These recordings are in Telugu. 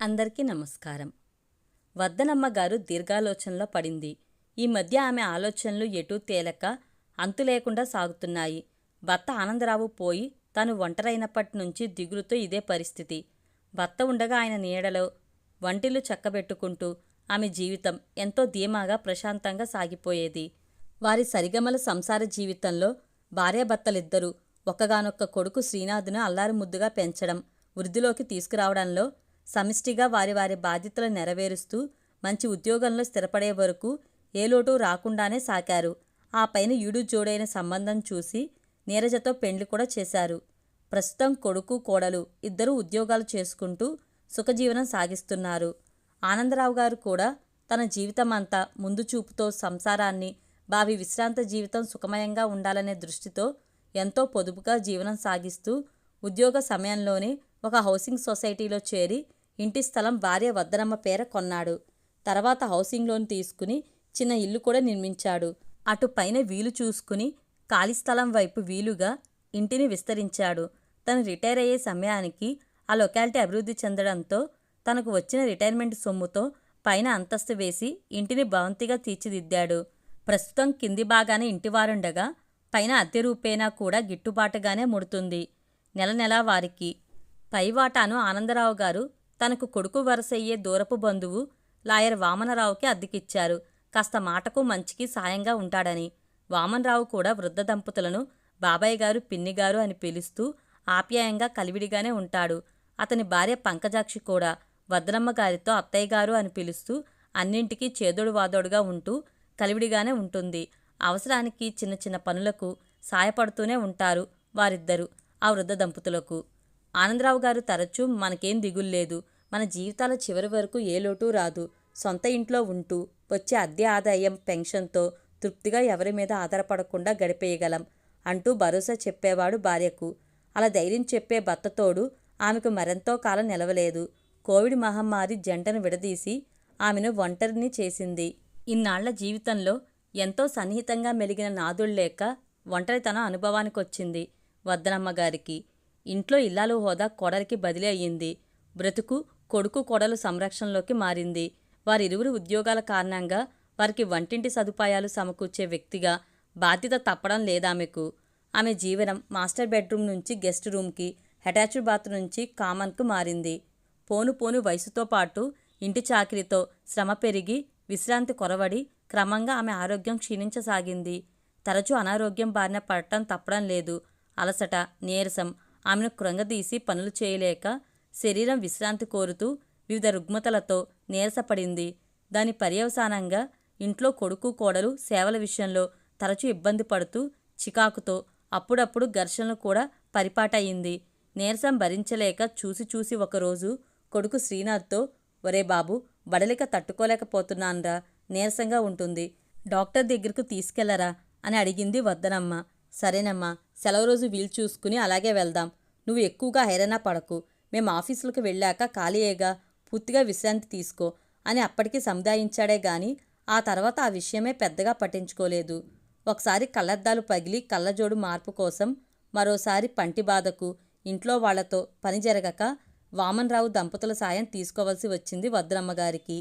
అందరికీ నమస్కారం. వద్దనమ్మ గారు దీర్ఘాలోచనలో పడింది. ఈ మధ్య ఆమె ఆలోచనలు ఎటూ తేలక అంతు లేకుండా సాగుతున్నాయి. భర్త ఆనందరావు పోయి తాను ఒంటరైనప్పటి నుంచి దిగులుతో ఇదే పరిస్థితి. భర్త ఉండగా ఆయన నీడలో వంటిల్లు చక్కబెట్టుకుంటూ ఆమె జీవితం ఎంతో ధీమాగా ప్రశాంతంగా సాగిపోయేది. వారి సరిగమల సంసార జీవితంలో భార్యాభర్తలిద్దరూ ఒక్కగానొక్క కొడుకు శ్రీనాథును అల్లారు ముద్దుగా పెంచడం వృద్ధిలోకి తీసుకురావడంలో సమిష్టిగా వారి వారి బాధ్యతలు నెరవేరుస్తూ మంచి ఉద్యోగంలో స్థిరపడే వరకు ఏ లోటు రాకుండానే సాకారు. ఆ పైన ఈడు జోడైన సంబంధం చూసి నీరజతో పెండ్లి కూడా చేశారు. ప్రస్తుతం కొడుకు కోడలు ఇద్దరూ ఉద్యోగాలు చేసుకుంటూ సుఖజీవనం సాగిస్తున్నారు. ఆనందరావు గారు కూడా తన జీవితమంతా ముందు చూపుతో సంసారాన్ని భావి విశ్రాంత జీవితం సుఖమయంగా ఉండాలనే దృష్టితో ఎంతో పొదుపుగా జీవనం సాగిస్తూ ఉద్యోగ సమయంలోనే ఒక హౌసింగ్ సొసైటీలో చేరి ఇంటి స్థలం భార్య వద్దనమ్మ పేర కొన్నాడు. తర్వాత హౌసింగ్ లోన్ తీసుకుని చిన్న ఇల్లు కూడా నిర్మించాడు. అటు పైన వీలు చూసుకుని ఖాళీ స్థలం వైపు వీలుగా ఇంటిని విస్తరించాడు. తను రిటైర్ అయ్యే సమయానికి ఆ లొకాలిటీ అభివృద్ధి చెందడంతో తనకు వచ్చిన రిటైర్మెంట్ సొమ్ముతో పైన అంతస్తు వేసి ఇంటిని భవంతిగా తీర్చిదిద్దాడు. ప్రస్తుతం కింది భాగానే ఇంటివారుండగా పైన అద్దె రూపేనా కూడా గిట్టుబాటుగానే ముడుతుంది. నెల నెలా వారికి. పైవాటాను ఆనందరావు గారు తనకు కొడుకు వరసయ్యే దూరపు బంధువు లాయర్ వామనరావుకి అద్దెకిచ్చారు. కాస్త మాటకు మంచికి సాయంగా ఉంటాడని. వామనరావు కూడా వృద్ధ దంపతులను బాబాయ్ గారు పిన్నిగారు అని పిలుస్తూ ఆప్యాయంగా కలివిడిగానే ఉంటాడు. అతని భార్య పంకజాక్షి కూడా వద్దనమ్మ గారితో అత్తయ్య గారు అని పిలుస్తూ అన్నింటికీ చేదోడు వాదోడుగా ఉంటూ కలివిడిగానే ఉంటుంది. అవసరానికి చిన్న చిన్న పనులకు సాయపడుతూనే ఉంటారు వారిద్దరూ ఆ వృద్ధ దంపతులకు. ఆనందరావు గారు తరచూ మనకేం దిగుల్లేదు మన జీవితాల చివరి వరకు ఏ లోటు రాదు. సొంత ఇంట్లో ఉంటూ వచ్చే అద్దె ఆదాయం పెన్షన్తో తృప్తిగా ఎవరి మీద ఆధారపడకుండా గడిపేయగలం అంటూ భరోసా చెప్పేవాడు భార్యకు. అలా ధైర్యం చెప్పే భర్తతోడు ఆమెకు మరెంతో కాలం నిలవలేదు. కోవిడ్ మహమ్మారి జంటను విడదీసి ఆమెను ఒంటరిని చేసింది. ఇన్నాళ్ళ జీవితంలో ఎంతో సన్నిహితంగా మెలిగిన నాదుళ్ళేక ఒంటరితనం అనుభవానికొచ్చింది వద్దనమ్మ గారికి. ఇంట్లో ఇల్లాలు హోదా కోడలికి బదిలీ అయ్యింది. బ్రతుకు కొడుకు కోడలు సంరక్షణలోకి మారింది. వారిరువురు ఉద్యోగాల కారణంగా వారికి వంటింటి సదుపాయాలు సమకూర్చే వ్యక్తిగా బాధ్యత తప్పడం లేదామెకు. ఆమె జీవనం మాస్టర్ బెడ్రూమ్ నుంచి గెస్ట్ రూమ్కి అటాచ్డ్ బాత్ నుంచి కామన్కు మారింది. పోను పోను వయసుతో పాటు ఇంటి చాకిరితో శ్రమ పెరిగి విశ్రాంతి కొరవడి క్రమంగా ఆమె ఆరోగ్యం క్షీణించసాగింది. తరచూ అనారోగ్యం బారిన పడటం తప్పడం లేదు. అలసట నీరసం ఆమెను కృంగదీసి పనులు చేయలేక శరీరం విశ్రాంతి కోరుతూ వివిధ రుగ్మతలతో నీరసపడింది. దాని పర్యవసానంగా ఇంట్లో కొడుకు కోడలు సేవల విషయంలో తరచూ ఇబ్బంది పడుతూ చికాకుతో అప్పుడప్పుడు ఘర్షణలు కూడా పరిపాటయింది నీరసం భరించలేక చూసి చూసి ఒకరోజు కొడుకు శ్రీనాథ్తో ఒరే బాబు బడలిక తట్టుకోలేకపోతున్నానురా నీరసంగా ఉంటుంది. డాక్టర్ దగ్గరకు తీసుకెళ్ళరా? అని అడిగింది వద్దనమ్మ. సరేనమ్మా సెలవు రోజు వీలు చూసుకుని అలాగే వెళ్దాం. నువ్వు ఎక్కువగా హైరాణ పడకు. మేం ఆఫీసులకు వెళ్ళాక ఖాళీయేగా పూర్తిగా విశ్రాంతి తీసుకో అని అప్పటికి సముదాయించాడే గాని ఆ తర్వాత ఆ విషయమే పెద్దగా పట్టించుకోలేదు. ఒకసారి కళ్ళద్దాలు పగిలి కళ్ళజోడు మార్పు కోసం మరోసారి పంటి బాధకు ఇంట్లో వాళ్ళతో పని జరగక వామన్రావు దంపతుల సాయం తీసుకోవలసి వచ్చింది వద్రమ్మగారికి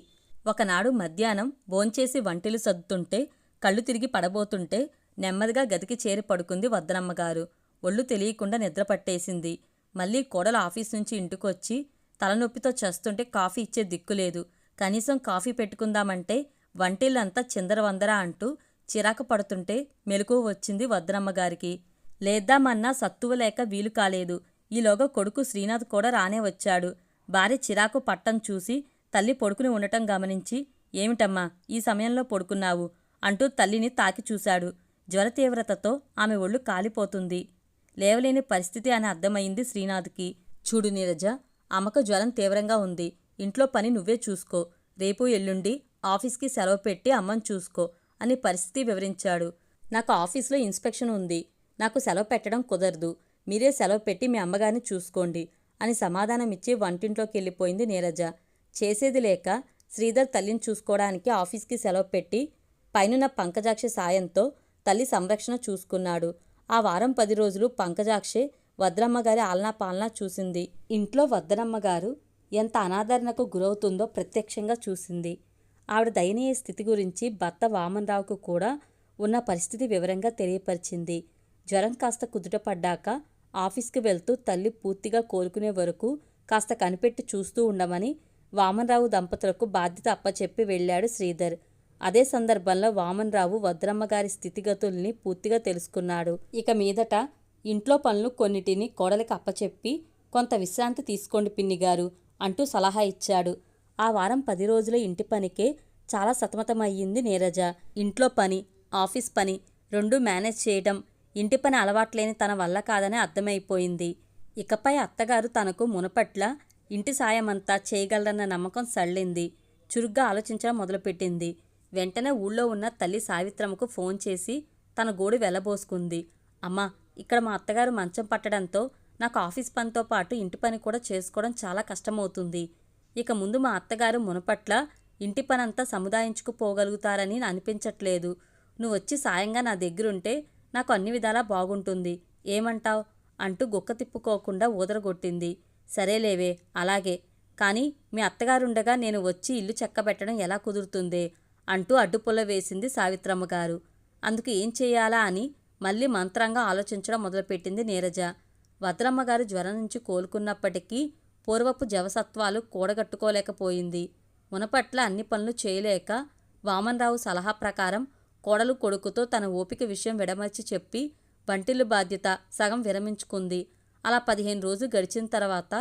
ఒకనాడు మధ్యాహ్నం భోంచేసి వంటలు సర్దుతుంటే కళ్ళు తిరిగి పడబోతుంటే నెమ్మదిగా గదికి చేరి పడుకుంది వద్దనమ్మగారు. ఒళ్ళు తెలియకుండా నిద్ర పట్టేసింది. మళ్ళీ కోడలు ఆఫీస్ నుంచి ఇంటికొచ్చి తలనొప్పితో చస్తుంటే కాఫీ ఇచ్చే దిక్కులేదు. కనీసం కాఫీ పెట్టుకుందామంటే వంటిల్లంతా చిందరవందర అంటూ చిరాకు పడుతుంటే మెలకువ వచ్చింది వద్దనమ్మగారికి. లేద్దామన్నా సత్తువ లేక వీలు కాలేదు. ఈలోగా కొడుకు శ్రీనాథ్ కూడా రానే వచ్చాడు. భార్య చిరాకు పట్టం చూసి తల్లి పడుకుని ఉండటం గమనించి ఏమిటమ్మా ఈ సమయంలో పడుకున్నావు? అంటూ తల్లిని తాకి చూశాడు. జ్వర తీవ్రతతో ఆమె ఒళ్ళు కాలిపోతుంది. లేవలేని పరిస్థితి అని అర్థమైంది శ్రీనాథ్కి. చూడు నీరజ అమ్మకు జ్వరం తీవ్రంగా ఉంది. ఇంట్లో పని నువ్వే చూసుకో. రేపు ఎల్లుండి ఆఫీస్కి సెలవు పెట్టి అమ్మని చూసుకో అని పరిస్థితి వివరించాడు. నాకు ఆఫీస్లో ఇన్స్పెక్షన్ ఉంది. నాకు సెలవు పెట్టడం కుదరదు. మీరే సెలవు పెట్టి మీ అమ్మగారిని చూసుకోండి అని సమాధానమిచ్చి వంటింట్లోకి వెళ్ళిపోయింది నీరజ. చేసేది లేక శ్రీధర్ తల్లిని చూసుకోవడానికి ఆఫీస్కి సెలవు పెట్టి పైనున్న పంకజాక్షి సాయంతో తల్లి సంరక్షణ చూసుకున్నాడు. ఆ వారం పది రోజులు పంకజాక్షే వద్రమ్మగారి ఆలనా పాలనా చూసింది. ఇంట్లో వద్దనమ్మగారు ఎంత అనాదరణకు గురవుతుందో ప్రత్యక్షంగా చూసింది. ఆవిడ దయనీయ స్థితి గురించి భర్త వామన్రావుకు కూడా ఉన్న పరిస్థితి వివరంగా తెలియపరిచింది. జ్వరం కాస్త కుదుటపడ్డాక ఆఫీస్కి వెళ్తూ తల్లి పూర్తిగా కోలుకునే వరకు కాస్త కనిపెట్టి చూస్తూ ఉండమని వామన్రావు దంపతులకు బాధ్యత అప్పచెప్పి వెళ్ళాడు శ్రీధర్. అదే సందర్భంలో వామన్రావు వద్రమ్మగారి స్థితిగతుల్ని పూర్తిగా తెలుసుకున్నాడు. ఇక మీదట ఇంట్లో పనులు కొన్నిటిని కోడలికి అప్పచెప్పి కొంత విశ్రాంతి తీసుకోండి పిన్నిగారు అంటూ సలహా ఇచ్చాడు. ఆ వారం పది రోజుల ఇంటి పనికే చాలా సతమతమయ్యింది నీరజ. ఇంట్లో పని ఆఫీస్ పని రెండూ మేనేజ్ చేయడం ఇంటి పని అలవాట్లేని తన వల్ల కాదని అర్థమైపోయింది. ఇకపై అత్తగారు తనకు మునపట్ల ఇంటి సాయమంతా చేయగలరన్న నమ్మకం సళ్ళింది. చురుగ్గా ఆలోచించడం మొదలుపెట్టింది. వెంటనే ఊళ్ళో ఉన్న తల్లి సావిత్రమ్మకు ఫోన్ చేసి తన గోడు వెళ్ళబోసుకుంది అమ్మా ఇక్కడ మా అత్తగారు మంచం పట్టడంతో నాకు ఆఫీస్ పనితో పాటు ఇంటి పని కూడా చేసుకోవడం చాలా కష్టమవుతుంది. ఇక ముందు మా అత్తగారు మునపట్ల ఇంటి పనంతా సముదాయించుకుపోగలుగుతారని అనిపించట్లేదు. నువ్వు వచ్చి సాయంగా నా దగ్గరుంటే నాకు అన్ని విధాలా బాగుంటుంది. ఏమంటావ్? అంటూ గుక్క తిప్పుకోకుండా ఊదరగొట్టింది. సరేలేవే అలాగే. కానీ మీ అత్తగారుండగా నేను వచ్చి ఇల్లు చెక్కబెట్టడం ఎలా కుదురుతుందే? అంటూ అడ్డుపుల్ల వేసింది సావిత్రమ్మ గారు. అందుకు ఏం చేయాలా అని మళ్ళీ మంత్రంగా ఆలోచించడం మొదలుపెట్టింది నీరజ. భద్రమ్మ గారు జ్వరం నుంచి కోలుకున్నప్పటికీ పూర్వపు జవసత్వాలు కూడగట్టుకోలేకపోయింది. మునపట్ల అన్ని పనులు చేయలేక వామన్రావు సలహా ప్రకారం కోడలు కొడుకుతో తన ఓపిక విషయం విడమర్చి చెప్పి వంటిల్లు బాధ్యత సగం విరమించుకుంది. అలా పదిహేను రోజులు గడిచిన తర్వాత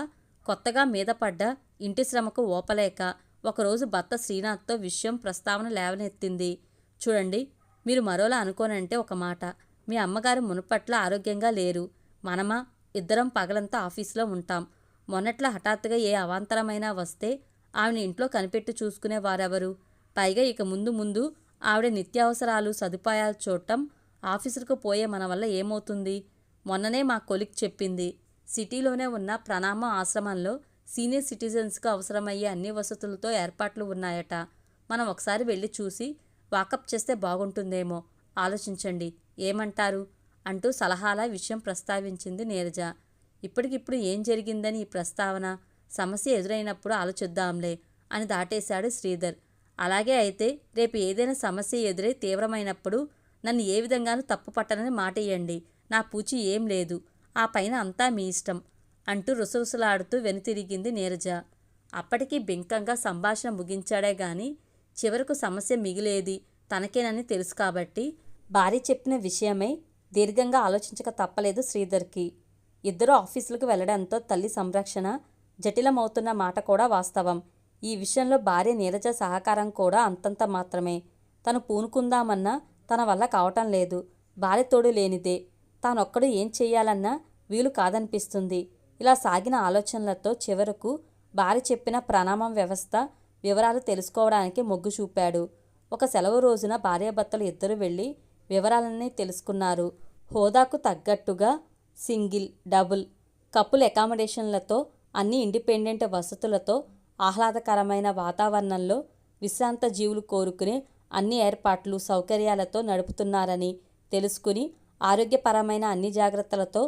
కొత్తగా మీద పడ్డ ఇంటి శ్రమకు ఓపలేక ఒకరోజు భర్త శ్రీనాథ్తో విషయం ప్రస్తావన లేవనెత్తింది. చూడండి మీరు మరోలా అనుకోనంటే ఒక మాట. మీ అమ్మగారు మునుపట్ల ఆరోగ్యంగా లేరు. మనమా ఇద్దరం పగలంతా ఆఫీసులో ఉంటాం. మొన్నట్ల హఠాత్తుగా ఏ అవాంతరమైనా వస్తే ఆవిడ ఇంట్లో కనిపెట్టి చూసుకునే వారెవరు? పైగా ఇక ముందు ముందు ఆవిడ నిత్యావసరాలు సదుపాయాలు చూడటం ఆఫీసులకు పోయే మన వల్ల ఏమవుతుంది? మొన్ననే మా కొలిక్ చెప్పింది. సిటీలోనే ఉన్న ప్రణామ ఆశ్రమంలో సీనియర్ సిటిజన్స్కు అవసరమయ్యే అన్ని వసతులతో ఏర్పాట్లు ఉన్నాయట. మనం ఒకసారి వెళ్ళి చూసి వాకప్ చేస్తే బాగుంటుందేమో ఆలోచించండి. ఏమంటారు? అంటూ సలహాల విషయం ప్రస్తావించింది నీరజ. ఇప్పటికిప్పుడు ఏం జరిగిందని ఈ ప్రస్తావన? సమస్య ఎదురైనప్పుడు ఆలోచిద్దాంలే అని దాటేశాడు శ్రీధర్. అలాగే అయితే రేపు ఏదైనా సమస్య ఎదురై తీవ్రమైనప్పుడు నన్ను ఏ విధంగానూ తప్పు పట్టనని మాట ఇయ్యండి నా పూచి ఏం లేదు. ఆ పైన అంతా మీ ఇష్టం. అంటూ రుసరుసలాడుతూ వెనుతిరిగింది నీరజ. అప్పటికి బింకంగా సంభాషణ ముగించాడే గాని చివరకు సమస్య మిగిలేది తనకేనని తెలుసు కాబట్టి భార్య చెప్పిన విషయమై దీర్ఘంగా ఆలోచించక తప్పలేదు శ్రీధర్కి. ఇద్దరు ఆఫీసులకు వెళ్ళడంతో తల్లి సంరక్షణ జటిలమవుతున్న మాట కూడా వాస్తవం. ఈ విషయంలో భార్య నీరజ సహకారం కూడా అంతంత మాత్రమే. తను పూనుకుందామన్నా తన వల్ల కావటం లేదు. భార్య తోడు లేనిదే. తానొక్కడు ఏం చెయ్యాలన్నా వీలు కాదనిపిస్తుంది. ఇలా సాగిన ఆలోచనలతో చివరకు భార్య చెప్పిన ప్రణామం వ్యవస్థ వివరాలు తెలుసుకోవడానికి మొగ్గు చూపాడు. ఒక సెలవు రోజున భార్యాభర్తలు ఇద్దరు వెళ్ళి వివరాలన్నీ తెలుసుకున్నారు. హోదాకు తగ్గట్టుగా సింగిల్ డబుల్ కపుల్ అకామిడేషన్లతో అన్ని ఇండిపెండెంట్ వసతులతో ఆహ్లాదకరమైన వాతావరణంలో విశ్రాంత జీవులు కోరుకునే అన్ని ఏర్పాట్లు సౌకర్యాలతో నడుపుతున్నారని తెలుసుకుని ఆరోగ్యపరమైన అన్ని జాగ్రత్తలతో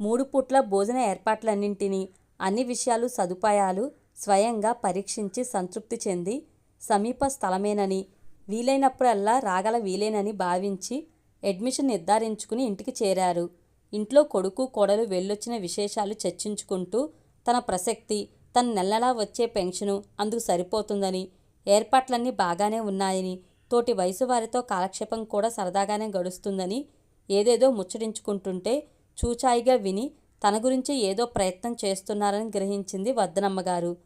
మూడు పూట్ల భోజన ఏర్పాట్లన్నింటినీ అన్ని విషయాలు సదుపాయాలు స్వయంగా పరీక్షించి సంతృప్తి చెంది సమీప స్థలమేనని వీలైనప్పుడల్లా రాగల వీలేనని భావించి అడ్మిషన్ నిర్ధారించుకుని ఇంటికి చేరారు. ఇంట్లో కొడుకు కోడలు వెళ్ళొచ్చిన విశేషాలు చర్చించుకుంటూ తన ప్రసక్తి తన నెలలా వచ్చే పెన్షను అందుకు సరిపోతుందని ఏర్పాట్లన్నీ బాగానే ఉన్నాయని తోటి వయసు వారితో కాలక్షేపం కూడా సరదాగానే గడుస్తుందని ఏదేదో ముచ్చటించుకుంటుంటే చూచాయిగా విని తన గురించి ఏదో ప్రయత్నం చేస్తున్నారని గ్రహించింది వద్దనమ్మగారు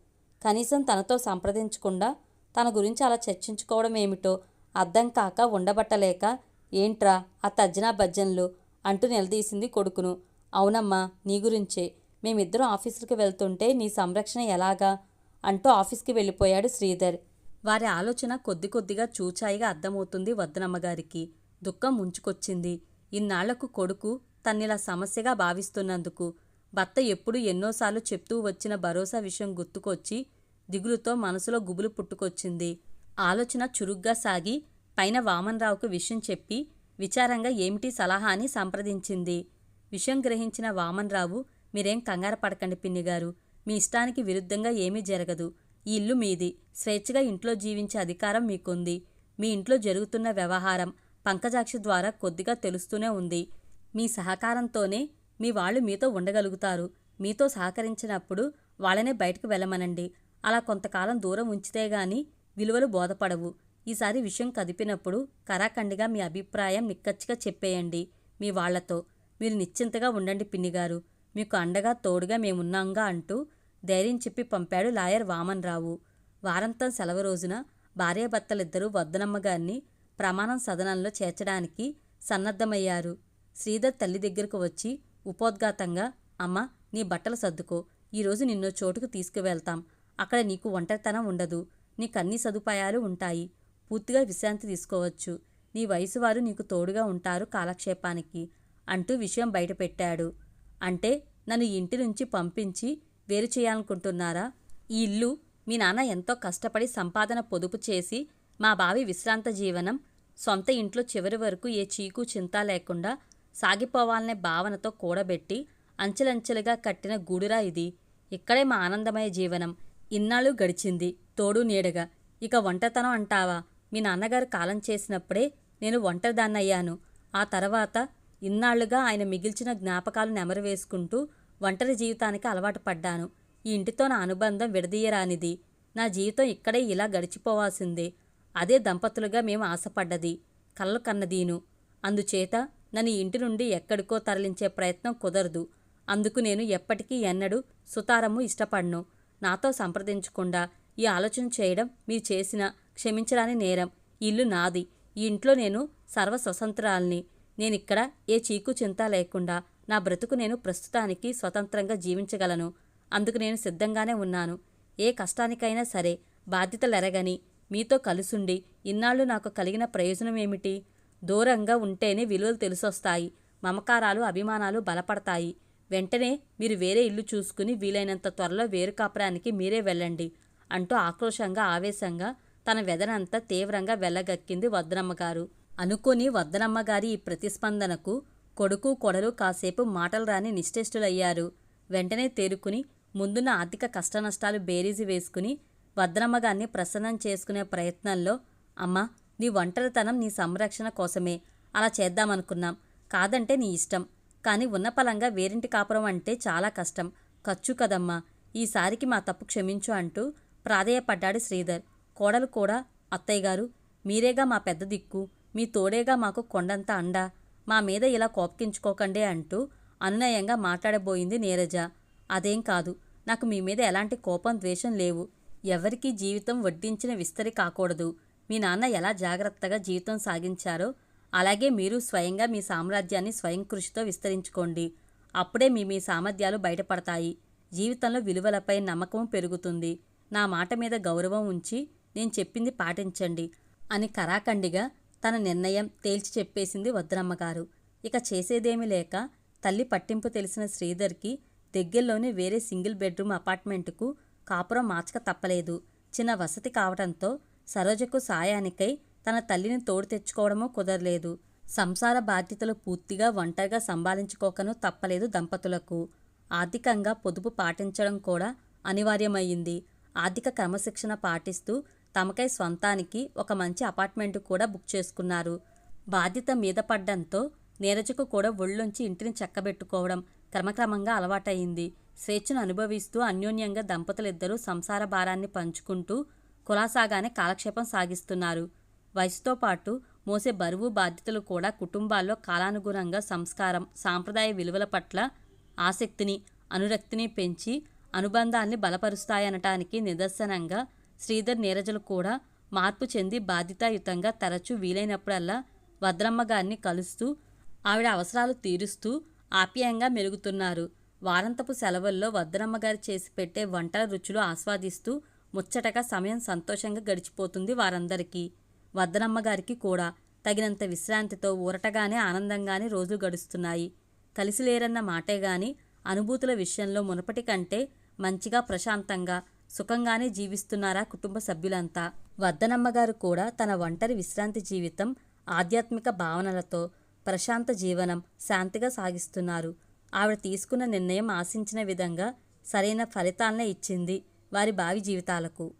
కనీసం తనతో సంప్రదించకుండా తన గురించి అలా చర్చించుకోవడం ఏమిటో అర్థం కాక ఉండబట్టలేక ఏంట్రా ఆ తజ్జనా భజ్జన్లు అంటూ నిలదీసింది కొడుకును. అవునమ్మా నీ గురించే. మేమిద్దరం ఆఫీసులకు వెళ్తుంటే నీ సంరక్షణ ఎలాగా? అంటూ ఆఫీస్కి వెళ్ళిపోయాడు శ్రీధర్. వారి ఆలోచన కొద్ది కొద్దిగా చూచాయిగా అర్థమవుతుంది వద్దనమ్మగారికి దుఃఖం ముంచుకొచ్చింది. ఇన్నాళ్ళకు కొడుకు తన్నిలా సమస్యగా భావిస్తున్నందుకు భర్త ఎప్పుడు ఎన్నోసార్లు చెప్తూ వచ్చిన భరోసా విషయం గుర్తుకొచ్చి దిగులుతో మనసులో గుబులు పుట్టుకొచ్చింది. ఆలోచన చురుగ్గా సాగి పైన వామన్రావుకు విషయం చెప్పి విచారంగా ఏమిటి సలహా అని సంప్రదించింది. విషయం గ్రహించిన వామన్రావు మీరేం కంగారు పడకండి పిన్నిగారు. మీ ఇష్టానికి విరుద్ధంగా ఏమీ జరగదు. ఈ ఇల్లు మీది. స్వేచ్ఛగా ఇంట్లో జీవించే అధికారం మీకుంది. మీ ఇంట్లో జరుగుతున్న వ్యవహారం పంకజాక్షి ద్వారా కొద్దిగా తెలుస్తూనే ఉంది. మీ సహకారంతోనే మీ వాళ్ళు మీతో ఉండగలుగుతారు. మీతో సహకరించినప్పుడు వాళ్ళనే బయటకు వెళ్ళమనండి. అలా కొంతకాలం దూరం ఉంచితే గాని విలువలు బోధపడవు. ఈసారి విషయం కదిపినప్పుడు కరాఖండిగా మీ అభిప్రాయం నిక్కచ్చిగా చెప్పేయండి మీ వాళ్ళతో మీరు నిశ్చింతగా ఉండండి పిన్నిగారు. మీకు అండగా తోడుగా మేమున్నాంగా అంటూ ధైర్యం చెప్పి పంపాడు లాయర్ వామన్ రావు వారంతం సెలవు రోజున భార్యాభర్తలిద్దరూ వద్దనమ్మగారిని ప్రమాణం సదనంలో చేర్చడానికి సన్నద్ధమయ్యారు. శ్రీధర్ తల్లి దగ్గరకు వచ్చి ఉపోద్ఘాతంగా అమ్మ నీ బట్టలు సర్దుకో. ఈరోజు నిన్ను చోటుకు తీసుకువెళ్తాం. అక్కడ నీకు ఒంటరితనం ఉండదు. నీకు అన్ని సదుపాయాలు ఉంటాయి. పూర్తిగా విశ్రాంతి తీసుకోవచ్చు. నీ వయసు వారు నీకు తోడుగా ఉంటారు కాలక్షేపానికి అంటూ విషయం బయటపెట్టాడు. అంటే నన్ను ఇంటి నుంచి పంపించి వేరు చేయాలనుకుంటున్నారా? ఈ ఇల్లు మీ నాన్న ఎంతో కష్టపడి సంపాదన పొదుపు చేసి మా బావి విశ్రాంత జీవనం సొంత ఇంట్లో చివరి వరకు ఏ చీకు చింత లేకుండా సాగిపోవాలనే భావనతో కూడబెట్టి అంచెలంచెలుగా కట్టిన గూడురా ఇది. ఇక్కడే మా ఆనందమయ జీవనం. ఇన్నాళ్ళు గడిచింది. తోడు నీడగా. ఇక ఒంటరితనం అంటావా? మీ నాన్నగారు కాలం చేసినప్పుడే నేను ఒంటరిదాన్నయ్యాను. ఆ తర్వాత ఇన్నాళ్ళుగా ఆయన మిగిల్చిన జ్ఞాపకాలు నెమరు వేసుకుంటూ ఒంటరి జీవితానికి అలవాటు పడ్డాను. ఈ ఇంటితో నా అనుబంధం విడదీయరానిది. నా జీవితం ఇక్కడే ఇలా గడిచిపోవాల్సిందే. అదే దంపతులుగా మేము ఆశపడ్డది. కళ్ళు కన్నదీను. అందుచేత నన్ను ఇంటి నుండి ఎక్కడికో తరలించే ప్రయత్నం కుదరదు. అందుకు నేను ఎప్పటికీ ఎన్నడూ సుతారము ఇష్టపడను. నాతో సంప్రదించకుండా ఈ ఆలోచన చేయడం మీరు చేసిన క్షమించరాని నేరం. ఇల్లు నాది. ఈ ఇంట్లో నేను సర్వ స్వతంత్రాల్ని నేనిక్కడ ఏ చీకు చింత లేకుండా నా బ్రతుకు నేను ప్రస్తుతానికి స్వతంత్రంగా జీవించగలను. అందుకు నేను సిద్ధంగానే ఉన్నాను. ఏ కష్టానికైనా సరే బాధ్యతలెరగని మీతో కలుసుండి ఇన్నాళ్ళు నాకు కలిగిన ప్రయోజనం ఏమిటి దూరంగా ఉంటేనే విలువలు తెలిసొస్తాయి. మమకారాలు అభిమానాలు బలపడతాయి. వెంటనే మీరు వేరే ఇల్లు చూసుకుని వీలైనంత త్వరలో వేరు కాపురానికి మీరే వెళ్ళండి అంటూ ఆక్రోశంగా ఆవేశంగా తన వెదనంతా తీవ్రంగా వెళ్ళగక్కింది వద్దనమ్మగారు అనుకుని వద్దనమ్మగారి ఈ ప్రతిస్పందనకు కొడుకు కొడలు కాసేపు మాటలు రాని నిశ్చేష్టులయ్యారు. వెంటనే తేరుకుని ముందున్న ఆర్థిక కష్టనష్టాలు బేరీజు వేసుకుని వద్దనమ్మగారిని ప్రసన్నం చేసుకునే ప్రయత్నంలో అమ్మా నీ ఒంటరితనం నీ సంరక్షణ కోసమే. అలా చేద్దామనుకున్నాం. కాదంటే నీ ఇష్టం. కానీ ఉన్నపలంగా వేరింటి కాపురం అంటే చాలా కష్టం. ఖర్చు కదమ్మా. ఈసారికి మా తప్పు క్షమించు అంటూ ప్రాధేయపడ్డాడు శ్రీధర్. కోడలు కూడా అత్తయ్య గారు మీరేగా మా పెద్ద దిక్కు మీ తోడేగా మాకు కొండంత అండా. మా మీద ఇలా కోపకించుకోకండే అంటూ అనునయంగా మాట్లాడబోయింది నీరజ. అదేం కాదు. నాకు మీ మీద ఎలాంటి కోపం ద్వేషం లేవు. ఎవరికీ జీవితం వడ్డించిన విస్తరి కాకూడదు. మీ నాన్న ఎలా జాగ్రత్తగా జీవితం సాగించారో అలాగే మీరు స్వయంగా మీ సామ్రాజ్యాన్ని స్వయం కృషితో విస్తరించుకోండి. అప్పుడే మీ మీ సామర్థ్యాలు బయటపడతాయి. జీవితంలో విలువలపై నమ్మకం పెరుగుతుంది. నా మాట మీద గౌరవం ఉంచి నేను చెప్పింది పాటించండి అని కరాఖండిగా తన నిర్ణయం తేల్చి చెప్పేసింది వద్రమ్మగారు ఇక చేసేదేమీ లేక తల్లి పట్టింపు తెలిసిన శ్రీధర్కి దగ్గరలోనే వేరే సింగిల్ బెడ్రూమ్ అపార్ట్మెంటుకు కాపురం మార్చక తప్పలేదు. చిన్న వసతి కావడంతో సరోజకు సాయానికై తన తల్లిని తోడు తెచ్చుకోవడమూ కుదరలేదు. సంసార బాధ్యతలు పూర్తిగా ఒంటరిగా సంభాళించుకోకను తప్పలేదు దంపతులకు. ఆర్థికంగా పొదుపు పాటించడం కూడా అనివార్యమయ్యింది. ఆర్థిక క్రమశిక్షణ పాటిస్తూ తమకై స్వంతానికి ఒక మంచి అపార్ట్మెంట్ కూడా బుక్ చేసుకున్నారు. బాధ్యత మీద పడ్డంతో నీరజకు కూడా ఒళ్ళొంచి ఇంటిని చక్కబెట్టుకోవడం క్రమక్రమంగా అలవాటయింది స్వేచ్ఛను అనుభవిస్తూ అన్యోన్యంగా దంపతులిద్దరూ సంసార భారాన్ని పంచుకుంటూ కులాసాగానే కాలక్షేపం సాగిస్తున్నారు. వయసుతో పాటు మోసే బరువు బాధ్యతలు కూడా కుటుంబాల్లో కాలానుగుణంగా సంస్కారం సాంప్రదాయ విలువల పట్ల ఆసక్తిని అనురక్తిని పెంచి అనుబంధాల్ని బలపరుస్తాయనటానికి నిదర్శనంగా శ్రీధర్ నీరజలు కూడా మార్పు చెంది బాధ్యతాయుతంగా తరచూ వీలైనప్పుడల్లా వద్రమ్మ గారిని కలుస్తూ ఆవిడ అవసరాలు తీరుస్తూ ఆప్యాయంగా మెరుగుతున్నారు వారంతపు సెలవుల్లో వద్రమ్మగారు చేసి పెట్టే వంటల రుచులు ఆస్వాదిస్తూ ముచ్చటగా సమయం సంతోషంగా గడిచిపోతుంది వారందరికీ. వద్దనమ్మ గారికి కూడా తగినంత విశ్రాంతితో ఊరటగానే ఆనందంగానే రోజులు గడుస్తున్నాయి. కలిసి లేరన్న మాటే గాని అనుభూతుల విషయంలో మునపటి కంటే మంచిగా ప్రశాంతంగా సుఖంగానే జీవిస్తున్నారా కుటుంబ సభ్యులంతా. వద్దనమ్మగారు కూడా తన ఒంటరి విశ్రాంతి జీవితం ఆధ్యాత్మిక భావనలతో ప్రశాంత జీవనం శాంతిగా సాగిస్తున్నారు. ఆవిడ తీసుకున్న నిర్ణయం ఆశించిన విధంగా సరైన ఫలితాలనే ఇచ్చింది. వారి భావి జీవితాలకు